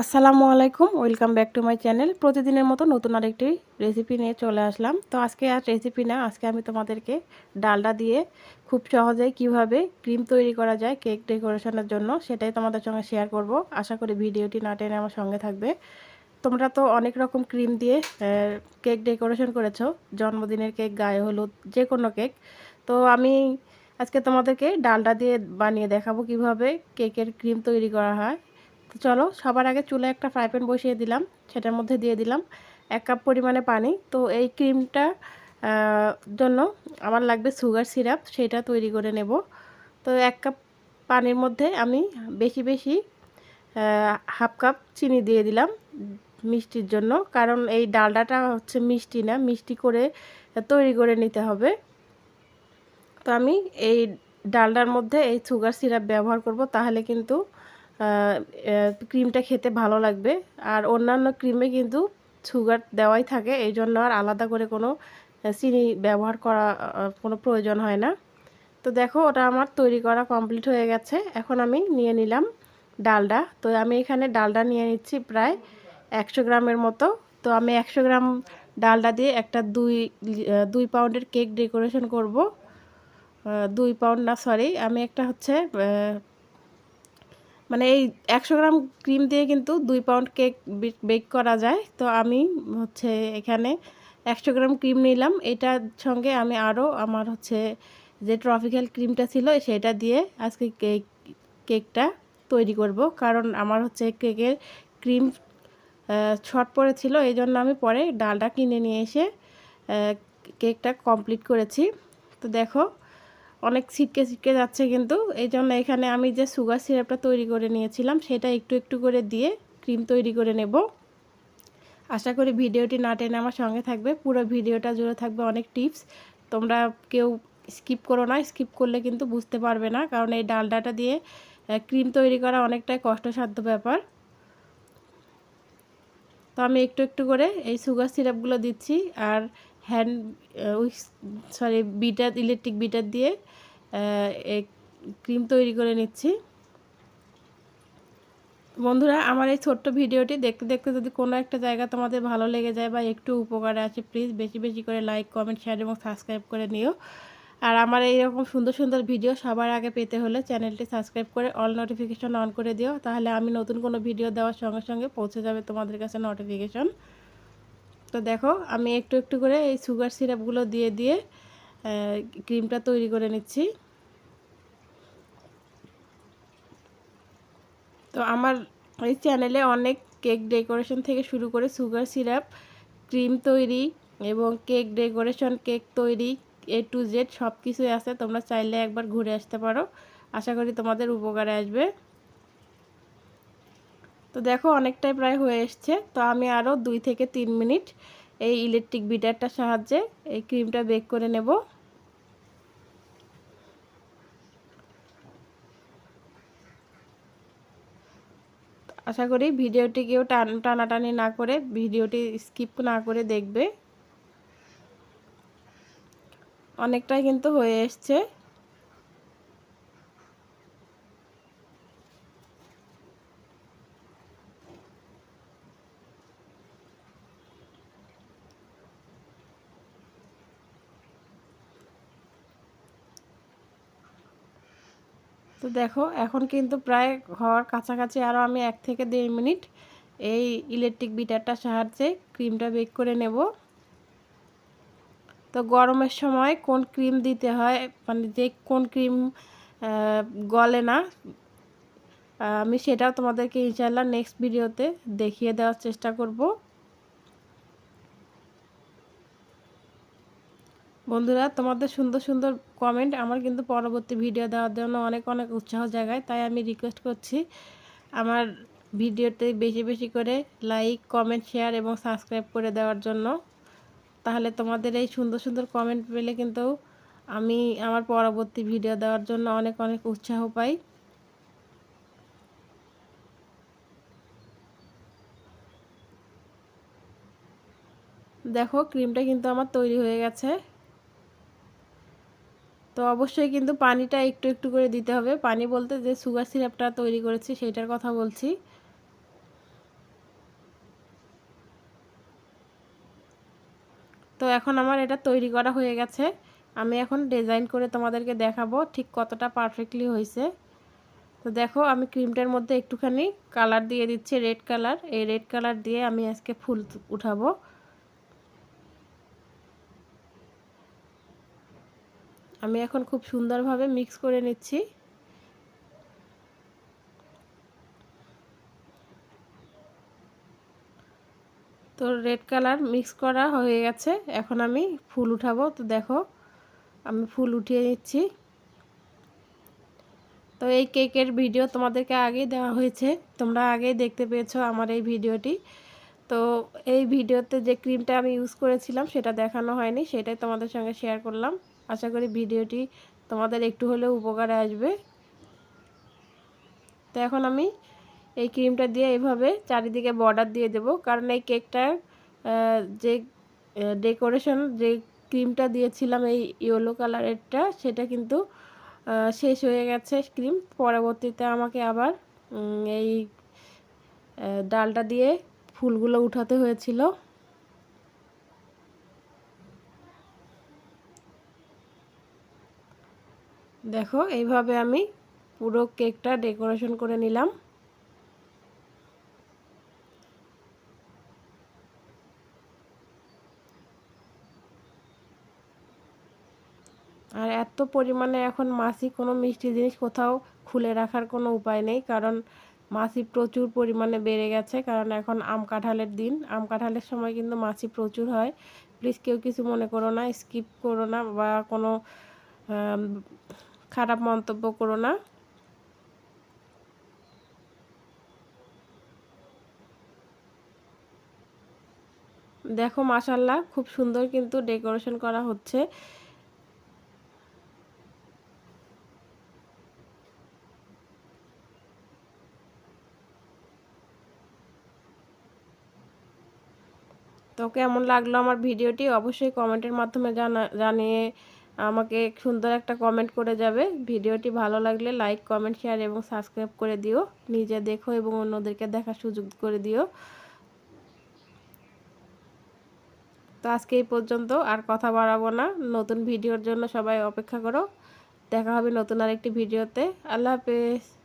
আসসালামু আলাইকুম, welcome back to my channel. প্রতিদিনের মতো নতুন আরেকটি রেসিপি নিয়ে চলে আসলাম। তো আজকে আর রেসিপি না, আজকে আমি তোমাদেরকে ডালডা দিয়ে খুব সহজে কীভাবে ক্রিম তৈরি করা যায়, কেক ডেকোরেশনের জন্য সেটাই তোমাদের সঙ্গে শেয়ার করব। আশা করি ভিডিওটি না টেনে আমার সঙ্গে থাকবে। তোমরা তো অনেক রকম ক্রিম দিয়ে কেক ডেকোরেশন করেছ, জন্মদিনের কেক, গায়ে হলুদ যে কোনো কেক। তো আমি আজকে তোমাদেরকে ডালডা দিয়ে বানিয়ে দেখাবো কীভাবে কেকের ক্রিম তৈরি করা হয়। তো চলো, সবার আগে চুলে একটা ফ্রাই প্যান বসিয়ে দিলাম, সেটার মধ্যে দিয়ে দিলাম এক কাপ পরিমাণে পানি। তো এই ক্রিমটা জন্য আমার লাগবে সুগার সিরাপ, সেটা তৈরি করে নেব। তো এক কাপ পানির মধ্যে আমি বেশি বেশি হাফ কাপ চিনি দিয়ে দিলাম মিষ্টির জন্য, কারণ এই ডালডাটা হচ্ছে মিষ্টি না, মিষ্টি করে তৈরি করে নিতে হবে। তো আমি এই ডালডার মধ্যে এই সুগার সিরাপ ব্যবহার করব, তাহলে কিন্তু ক্রিমটা খেতে ভালো লাগবে। আর অন্যান্য ক্রিমে কিন্তু সুগার দেওয়াই থাকে, এই জন্য আর আলাদা করে কোনো চিনি ব্যবহার করা কোনো প্রয়োজন হয় না। তো দেখো, ওটা আমার তৈরি করা কমপ্লিট হয়ে গেছে। এখন আমি নিয়ে নিলাম ডালডা। তো আমি এখানে ডালডা নিয়ে নিচ্ছি প্রায় একশো গ্রামের মতো। তো আমি একশো গ্রাম ডালডা দিয়ে একটা দুই দুই পাউন্ডের কেক ডেকোরেশন করব। দুই পাউন্ড না সরি আমি একটা হচ্ছে মানে এই একশো গ্রাম ক্রিম দিয়ে কিন্তু দুই পাউন্ড কেক বেক করা যায়। তো আমি হচ্ছে এখানে একশো গ্রাম ক্রিম নিলাম। এটার সঙ্গে আমি আরও আমার হচ্ছে যে ট্রফিক্যাল ক্রিমটা ছিল, সেটা দিয়ে আজকে কেক, কেকটা তৈরি করব। কারণ আমার হচ্ছে কেকের ক্রিম শর্ট পড়েছিল এই জন্য আমি পরে ডালটা কিনে নিয়ে এসে কেকটা কমপ্লিট করেছি। তো দেখো অনেক ছিটকে ছিটকে যাচ্ছে কিন্তু। এই জন্য এখানে আমি যে সুগার সিরাপটা তৈরি করে নিয়েছিলাম, সেটা একটু একটু করে দিয়ে ক্রিম তৈরি করে নেব। আশা করি ভিডিওটি না টেনে আমার সঙ্গে থাকবে। পুরো ভিডিওটা জুড়ে থাকবে অনেক টিপস। তোমরা কেউ স্কিপ করো না, স্কিপ করলে কিন্তু বুঝতে পারবে না, কারণ এই ডালডাটা দিয়ে ক্রিম তৈরি করা অনেকটাই কষ্টসাধ্য ব্যাপার। তো আমি একটু একটু করে এই সুগার সিরাপগুলো দিচ্ছি, আর hand sorry beater electric beater দিয়ে ক্রিম তৈরি করে নিচ্ছি। বন্ধুরা, আমার এই ছোট্ট ভিডিওটি দেখতে দেখতে যদি কোনো একটা জায়গা তোমাদের ভালো লেগে যায় বা একটু উপকারে আছে প্লিজ বেশি বেশি করে লাইক কমেন্ট শেয়ার এবং সাবস্ক্রাইব করে নিও। আর আমার এইরকম সুন্দর সুন্দর ভিডিও সবার আগে পেতে হলে চ্যানেলটি সাবস্ক্রাইব করে অল নোটিফিকেশন অন করে দিও। তাহলে আমি নতুন কোনো ভিডিও দেওয়ার সঙ্গে সঙ্গে পৌঁছে যাবে তোমাদের কাছে নোটিফিকেশন তো দেখো, আমি একটু একটু করে এই সুগার সিরাপগুলো দিয়ে দিয়ে ক্রিমটা তৈরি করে নিচ্ছি। তো আমার এই চ্যানেলে অনেক কেক ডেকোরেশন থেকে শুরু করে সুগার সিরাপ ক্রিম তৈরি এবং কেক ডেকোরেশন কেক তৈরি এ টু জেড সব কিছুই আছে। তোমরা চাইলে একবার ঘুরে আসতে পারো। আশা করি তোমাদের উপকারে আসবে। তো দেখো অনেকটাই প্রায় হয়ে এসছে। তো আমি আরও দুই থেকে তিন মিনিট এই ইলেকট্রিক বিটারটার সাহায্যে এই ক্রিমটা বেক করে নেব। আশা করি ভিডিওটি কেউ টান, টানাটানি না করে ভিডিওটি স্কিপ না করে দেখবে। অনেকটাই কিন্তু হয়ে এসছে। তো দেখো, এখন কিন্তু প্রায় হওয়ার কাছাকাছি আরও আমি এক থেকে দেড় মিনিট এই ইলেকট্রিক বিটারটার সাহায্যে ক্রিমটা বেক করে নেব। তো গরমের সময় কোন ক্রিম দিতে হয় মানে যে কোন ক্রিম গলে না আমি সেটাও তোমাদেরকে ইনশাল্লাহ নেক্সট ভিডিওতে দেখিয়ে দেওয়ার চেষ্টা করব। বন্ধুরা, তোমাদের সুন্দর সুন্দর কমেন্ট আমার কিন্তু পরবর্তী ভিডিও দেওয়ার জন্য অনেক অনেক উৎসাহ জাগায়, তাই আমি রিকোয়েস্ট করছি আমার ভিডিওতে বেশি বেশি করে লাইক কমেন্ট শেয়ার এবং সাবস্ক্রাইব করে দেওয়ার জন্য। তাহলে তোমাদের এই সুন্দর সুন্দর কমেন্ট পেলে কিন্তু আমি আমার পরবর্তী ভিডিও দেওয়ার জন্য অনেক অনেক উৎসাহ পাই। দেখো ক্রিমটা কিন্তু আমার তৈরি হয়ে গেছে। তো অবশ্যই কিন্তু পানিটা একটু একটু করে দিতে হবে। পানি বলতে যে সুগার সিরাপটা তৈরি করেছি সেটার কথা বলছি। তো এখন আমার এটা তৈরি করা হয়ে গেছে। আমি এখন ডিজাইন করে তোমাদেরকে দেখাবো ঠিক কতটা পারফেক্টলি হয়েছে। তো দেখো, আমি ক্রিমটার মধ্যে একটুখানি কালার দিয়ে দিচ্ছি রেড কালার এই রেড কালার দিয়ে আমি আজকে ফুল উঠাবো। আমি এখন খুব সুন্দরভাবে মিক্স করে নিচ্ছি। তো রেড কালার মিক্স করা হয়ে গেছে। এখন আমি ফুল উঠাবো। তো দেখো, আমি ফুল উঠিয়ে নিচ্ছি। তো এই কেকের ভিডিও তোমাদেরকে আগেই দেওয়া হয়েছে। তোমরা আগেই দেখতে পেয়েছ আমার এই ভিডিওটি তো এই ভিডিওতে যে ক্রিমটা আমি ইউজ করেছিলাম, সেটা দেখানো হয়নি, সেটাই তোমাদের সঙ্গে শেয়ার করলাম। আশা করি ভিডিওটি তোমাদের একটু হলেও উপকারে আসবে। তো এখন আমি এই ক্রিমটা দিয়ে এইভাবে চারিদিকে বর্ডার দিয়ে দেব, কারণ এই কেকটার যে ডেকোরেশন যে ক্রিমটা দিয়েছিলাম এই ইয়েলো কালারেরটা সেটা কিন্তু শেষ হয়ে গেছে ক্রিম পরবর্তীতে আমাকে আবার এই ডালটা দিয়ে ফুলগুলো উঠাতে হয়েছিল। দেখো, এইভাবে আমি পুরো কেকটা ডেকোরেশন করে নিলাম। আর এত পরিমাণে এখন মাসি কোনো মিষ্টি জিনিস কোথাও খুলে রাখার কোনো উপায় নেই, কারণ মাছি প্রচুর পরিমাণে বেড়ে গেছে, কারণ এখন আম কাঁঠালের দিন। আম কাঁঠালের সময় কিন্তু মাছি প্রচুর হয়। প্লিজ কেউ কিছু মনে করো না স্কিপ করো না বা কোনো খারাপ মন্তব্য করো না। দেখো মাসাল্লাহ খুব সুন্দর কিন্তু ডেকোরেশন করা হচ্ছে। তো কেমন লাগল আমার ভিডিওটি? অবশ্যই কমেন্টের মাধ্যমে জানা, জানিয়ে আমাকে সুন্দর একটা কমেন্ট করে যাবে। ভিডিওটি ভালো লাগলে লাইক, কমেন্ট, শেয়ার এবং সাবস্ক্রাইব করে দিও। নিজে দেখো এবং অন্যদেরকে দেখার সুযোগ করে দিও। তো আজকে এই পর্যন্ত আর কথা বাড়াবো না। নতুন ভিডিওর জন্য সবাই অপেক্ষা করো। দেখা হবে নতুন আরেকটি ভিডিওতে। আল্লাহ হাফেজ।